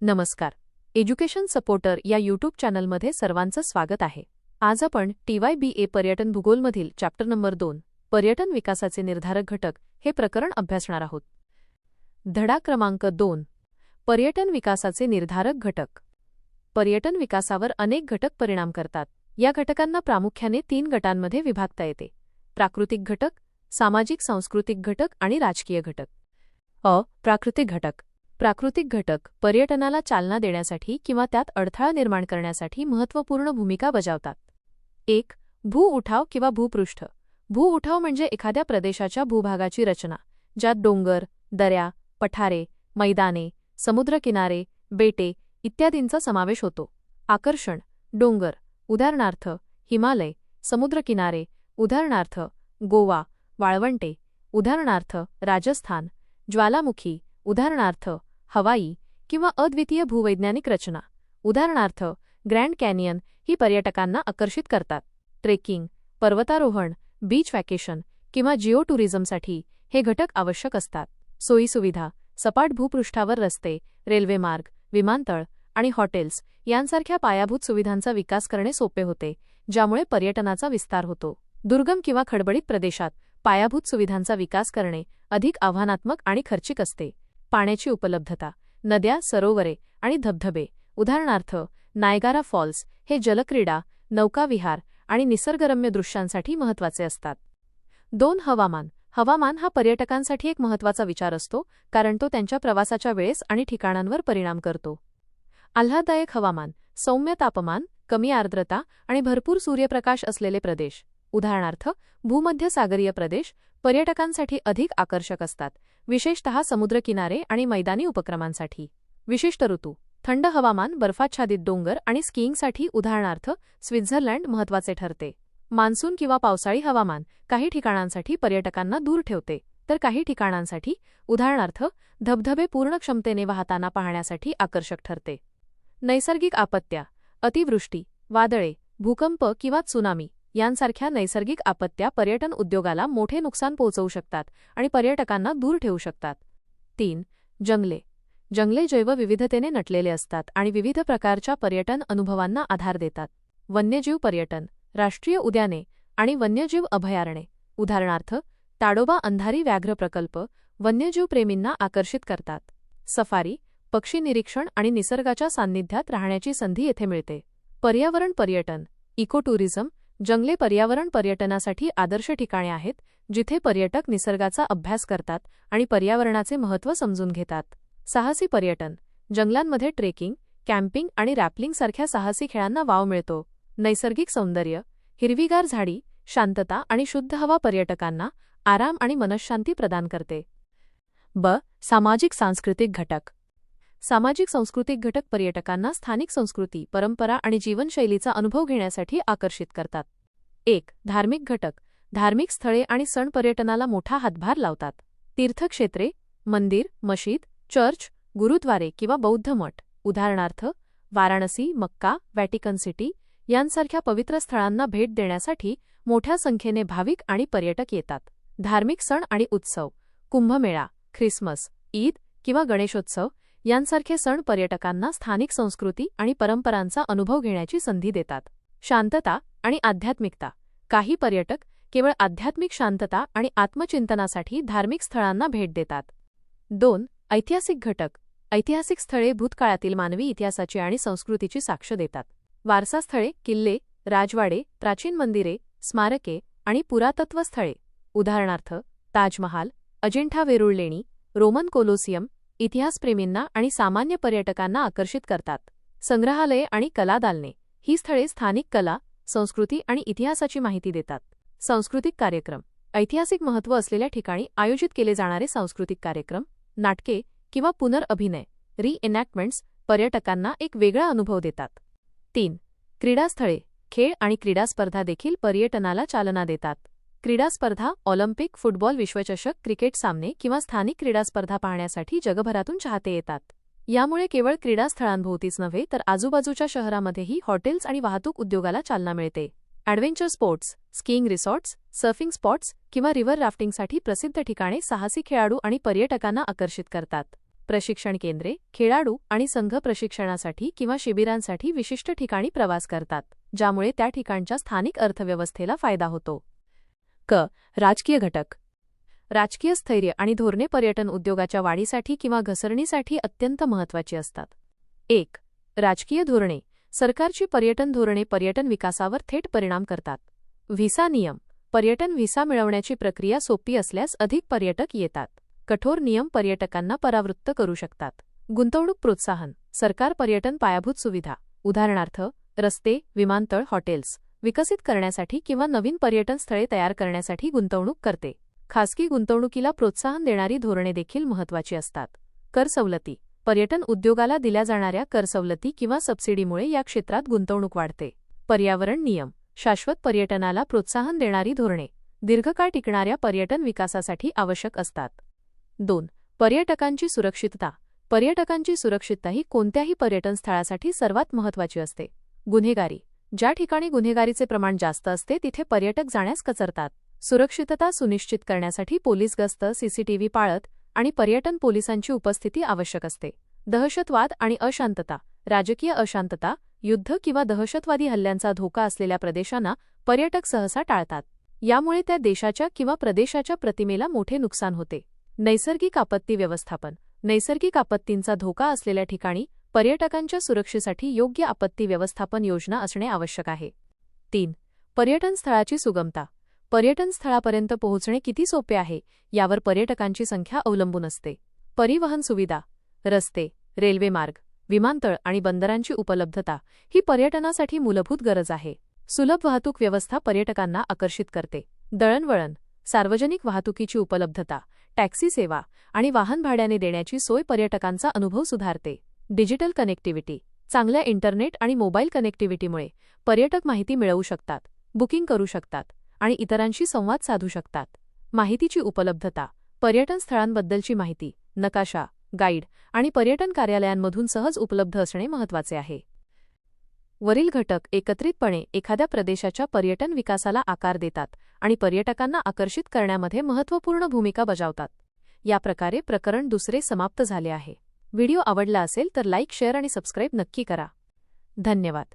नमस्कार. Education supporter या YouTube चॅनलमध्ये सर्वांचं स्वागत आहे. आज आपण टीवाय बी ए पर्यटन भूगोलमधील चॅप्टर नंबर दोन पर्यटन विकासाचे निर्धारक घटक हे प्रकरण अभ्यासणार आहोत. धडा क्रमांक दोन पर्यटन विकासाचे निर्धारक घटक. पर्यटन विकासावर अनेक घटक परिणाम करतात. या घटकांना प्रामुख्याने तीन गटांमध्ये विभागता येते. प्राकृतिक घटक सामाजिक सांस्कृतिक घटक आणि राजकीय घटक. अ प्राकृतिक घटक. प्राकृतिक घटक पर्यटनाला चालना देण्यासाठी किंवा त्यात अडथळा निर्माण करण्यासाठी महत्त्वपूर्ण भूमिका बजावतात. एक भूउठाव किंवा भूपृष्ठ भूउठाव म्हणजे एखाद्या प्रदेशाच्या भूभागाची रचना ज्यात डोंगर दऱ्या पठारे मैदाने समुद्रकिनारे बेटे इत्यादींचा समावेश होतो. आकर्षण डोंगर उदाहरणार्थ हिमालय समुद्रकिनारे उदाहरणार्थ गोवा वाळवंटे उदाहरणार्थ राजस्थान ज्वालामुखी उदाहरणार्थ हवाई किंवा अद्वितीय भूवैज्ञानिक रचना. उदाहरणार्थ ग्रँड कॅनियन ही पर्यटकांना आकर्षित करतात. ट्रेकिंग पर्वतारोहण बीच वॅकेशन किंवा जिओ टुरिझमसाठी हे घटक आवश्यक असतात. सोयीसुविधा सपाट भूपृष्ठावर रस्ते रेल्वेमार्ग विमानतळ आणि हॉटेल्स यांसारख्या पायाभूत सुविधांचा विकास करणे सोपे होते ज्यामुळे पर्यटनाचा विस्तार होतो. दुर्गम किंवा खडबडीत प्रदेशात पायाभूत सुविधांचा विकास करणे अधिक आव्हानात्मक आणि खर्चिक असते. पाण्याची उपलब्धता नद्या सरोवरे आणि धबधबे. उदाहरणार्थ नायगारा फॉल्स हे जलक्रीडा नौकाविहार आणि निसर्गरम्य दृश्यांसाठी महत्त्वाचे असतात. दोन हवामान. हवामान हा पर्यटकांसाठी एक महत्त्वाचा विचार असतो कारण तो त्यांच्या प्रवासाच्या वेळेस आणि ठिकाणांवर परिणाम करतो. आल्हाददायक हवामान. सौम्य तापमान कमी आर्द्रता आणि भरपूर सूर्यप्रकाश असलेले प्रदेश. उदाहरणार्थ भूमध्यसागरीय प्रदेश पर्यटकांसाठी अधिक आकर्षक असतात. विशेषतः समुद्रकिनारे आणि मैदानी उपक्रमांसाठी. विशिष्ट ऋतू. थंड हवामान बर्फाच्छादित डोंगर आणि स्कीइंगसाठी उदाहरणार्थ स्वित्झर्लंड महत्त्वाचे ठरते. मान्सून किंवा पावसाळी हवामान काही ठिकाणांसाठी पर्यटकांना दूर ठेवते. तर काही ठिकाणांसाठी उदाहरणार्थ धबधबे पूर्ण क्षमतेने वाहताना पाहण्यासाठी आकर्षक ठरते. नैसर्गिक आपत्त्या अतिवृष्टी वादळे भूकंप किंवा त्सुनामी. यांसारख्या नैसर्गिक आपत्त्या पर्यटन उद्योगाला मोठे नुकसान पोहोचवू शकतात आणि पर्यटकांना दूर ठेवू शकतात. तीन जंगले. जंगले जैवविविधतेने नटलेले असतात आणि विविध प्रकारच्या पर्यटन अनुभवांना आधार देतात. वन्यजीव पर्यटन राष्ट्रीय उद्याने आणि वन्यजीव अभयारण्ये. उदाहरणार्थ ताडोबा अंधारी व्याघ्र प्रकल्प वन्यजीव प्रेमींना आकर्षित करतात. सफारी पक्षी निरीक्षण आणि निसर्गाच्या सान्निध्यात राहण्याची संधी येथे मिळते. पर्यावरण पर्यटन इको टुरिझम जंगले पर्यावरण पर्यटनासाठी आदर्श ठिकाणे आहेत जिथे पर्यटक निसर्गाचा अभ्यास करतात आणि पर्यावरणाचे महत्त्व समजून घेतात. साहसी पर्यटन जंगलांमध्ये ट्रेकिंग कॅम्पिंग आणि रॅपलिंगसारख्या साहसी खेळांना वाव मिळतो. नैसर्गिक सौंदर्य हिरवीगार झाडी शांतता आणि शुद्ध हवा पर्यटकांना आराम आणि मनशांती प्रदान करते. ब. सामाजिक सांस्कृतिक घटक. सामाजिक सांस्कृतिक घटक पर्यटकांना स्थानिक संस्कृती परंपरा आणि जीवनशैलीचा अनुभव घेण्यासाठी आकर्षित करतात. एक धार्मिक घटक. धार्मिक स्थळे आणि सण पर्यटनाला मोठा हातभार लावतात. तीर्थक्षेत्रे मंदिर मशीद चर्च गुरुद्वारे किंवा बौद्ध मठ. उदाहरणार्थ वाराणसी मक्का व्हॅटिकन सिटी यांसारख्या पवित्र स्थळांना भेट देण्यासाठी मोठ्या संख्येने भाविक आणि पर्यटक येतात. धार्मिक सण आणि उत्सव. कुंभमेळा ख्रिसमस ईद किंवा गणेशोत्सव यांसारखे सण पर्यटकांना स्थानिक संस्कृती आणि परंपरांचा अनुभव घेण्याची संधी देतात. शांतता आणि आध्यात्मिकता. काही पर्यटक केवळ आध्यात्मिक शांतता आणि आत्मचिंतनासाठी धार्मिक स्थळांना भेट देतात. दोन ऐतिहासिक घटक. ऐतिहासिक स्थळे भूतकाळातील मानवी इतिहासाची आणि संस्कृतीची साक्ष देतात. वारसा स्थळे किल्ले राजवाडे प्राचीन मंदिरे स्मारके आणि पुरातत्व स्थळे. उदाहरणार्थ ताजमहाल अजिंठा वेरूळ लेणी रोमन कोलोसियम इतिहासप्रेमींना आणि सामान्य पर्यटकांना आकर्षित करतात. संग्रहालये आणि कलादालने ही स्थळे स्थानिक कला संस्कृती आणि इतिहासाची माहिती देतात. सांस्कृतिक कार्यक्रम. ऐतिहासिक महत्त्व असलेल्या ठिकाणी आयोजित केले जाणारे सांस्कृतिक कार्यक्रम नाटके किंवा पुनर्अभिनय री एनॅक्टमेंट्स पर्यटकांना एक वेगळा अनुभव देतात. तीन. क्रीडास्थळे. खेळ आणि क्रीडा स्पर्धा देखील पर्यटनाला चालना देतात. क्रीडा स्पर्धा ऑलिम्पिक फुटबॉल विश्वचषक क्रिकेट सामने किंवा स्थानिक क्रीडा स्पर्धा पाहण्यासाठी जगभरातून चाहते येतात. यामुळे केवळ क्रीडास्थळांभोवतीच नव्हे तर आजूबाजूच्या शहरामध्येही हॉटेल्स आणि वाहतूक उद्योगाला चालना मिळते. Adventure sports skiing resorts surfing spots किंवा रिव्हर राफ्टिंगसाठी प्रसिद्ध ठिकाणे साहसी खेळाडू आणि पर्यटकांना आकर्षित करतात. प्रशिक्षण केंद्रे खेळाडू आणि संघ प्रशिक्षणासाठी किंवा शिबिरांसाठी विशिष्ट ठिकाणी प्रवास करतात ज्यामुळे त्या ठिकाणच्या स्थानिक अर्थव्यवस्थेला फायदा होतो. क राजकीय घटक. राजकीय स्थैर्य आणि धोरणे पर्यटन उद्योगाच्या वाढीसाठी किंवा घसरणीसाठी अत्यंत महत्त्वाची असतात. एक राजकीय धोरणे सरकारची पर्यटन धोरणे पर्यटन विकासावर थेट परिणाम करतात. व्हिसा नियम पर्यटन व्हिसा मिळवण्याची प्रक्रिया सोपी असल्यास अधिक पर्यटक येतात. कठोर नियम पर्यटकांना परावृत्त करू शकतात. गुंतवणूक प्रोत्साहन सरकार पर्यटन पायाभूत सुविधा. उदाहरणार्थ रस्ते विमानतळ हॉटेल्स. विकसित करण्यासाठी किंवा नवीन पर्यटन स्थळे तयार करण्यासाठी गुंतवणूक करते. खासगी गुंतवणुकीला प्रोत्साहन देणारी धोरणे देखील महत्त्वाची असतात. कर सवलती. पर्यटन उद्योगाला दिल्या जाणाऱ्या कर सवलती किंवा सबसिडीमुळे या क्षेत्रात गुंतवणूक वाढते. पर्यावरण नियम. शाश्वत पर्यटनाला प्रोत्साहन देणारी धोरणे. दीर्घकाळ टिकणाऱ्या पर्यटन विकासासाठी आवश्यक असतात. दोन. पर्यटकांची सुरक्षितता. पर्यटकांची सुरक्षितता ही कोणत्याही पर्यटन स्थळासाठी सर्वात महत्त्वाची असते. गुन्हेगारी. ज्या ठिकाणी गुन्हेगारीचे प्रमाण जास्त असते तिथे पर्यटक जाण्यास कचरतात. सुरक्षितता सुनिश्चित करण्यासाठी पोलीस गस्त सीसीटीव्ही पाळत आणि पर्यटन पोलिसांची उपस्थिती आवश्यक असते. दहशतवाद आणि अशांतता राजकीय अशांतता युद्ध किंवा दहशतवादी हल्ल्यांचा धोका असलेल्या प्रदेशांना पर्यटक सहसा टाळतात. यामुळे त्या देशाच्या किंवा प्रदेशाच्या प्रतिमेला मोठे नुकसान होते. नैसर्गिक आपत्ती व्यवस्थापन नैसर्गिक आपत्तींचा धोका असलेल्या ठिकाणी पर्यटकांच्या सुरक्षेसाठी योग्य आपत्ती व्यवस्थापन योजना असणे आवश्यक आहे. तीन पर्यटन स्थळाची सुगमता. पर्यटन स्थळापर्यंत पोहोचणे किती सोपे आहे यावर पर्यटकांची संख्या अवलंबून असते. परिवहन सुविधा रस्ते रेल्वेमार्ग विमानतळ आणि बंदरांची उपलब्धता ही पर्यटनासाठी मूलभूत गरज आहे. सुलभ वाहतूक व्यवस्था पर्यटकांना आकर्षित करते. दळणवळण सार्वजनिक वाहतुकीची उपलब्धता टॅक्सी सेवा आणि वाहन भाड्याने देण्याची सोय पर्यटकांचा अनुभव सुधारते. डिजिटल कनेक्टिव्हिटी चांगल्या इंटरनेट आणि मोबाईल कनेक्टिव्हिटीमुळे पर्यटक माहिती मिळवू शकतात बुकिंग करू शकतात आणि इतरांशी संवाद साधू शकतात. माहितीची उपलब्धता पर्यटन स्थळांबद्दलची माहिती नकाशा गाईड आणि पर्यटन कार्यालयांमधून सहज उपलब्ध असणे महत्त्वाचे आहे. वरील घटक एकत्रितपणे एखाद्या प्रदेशाच्या पर्यटन विकासाला आकार देतात आणि पर्यटकांना आकर्षित करण्यामध्ये महत्त्वपूर्ण भूमिका बजावतात. या प्रकारे प्रकरण दुसरे समाप्त झाले आहे. व्हिडिओ आवडला असेल तर लाईक शेअर आणि सबस्क्राईब नक्की करा. धन्यवाद.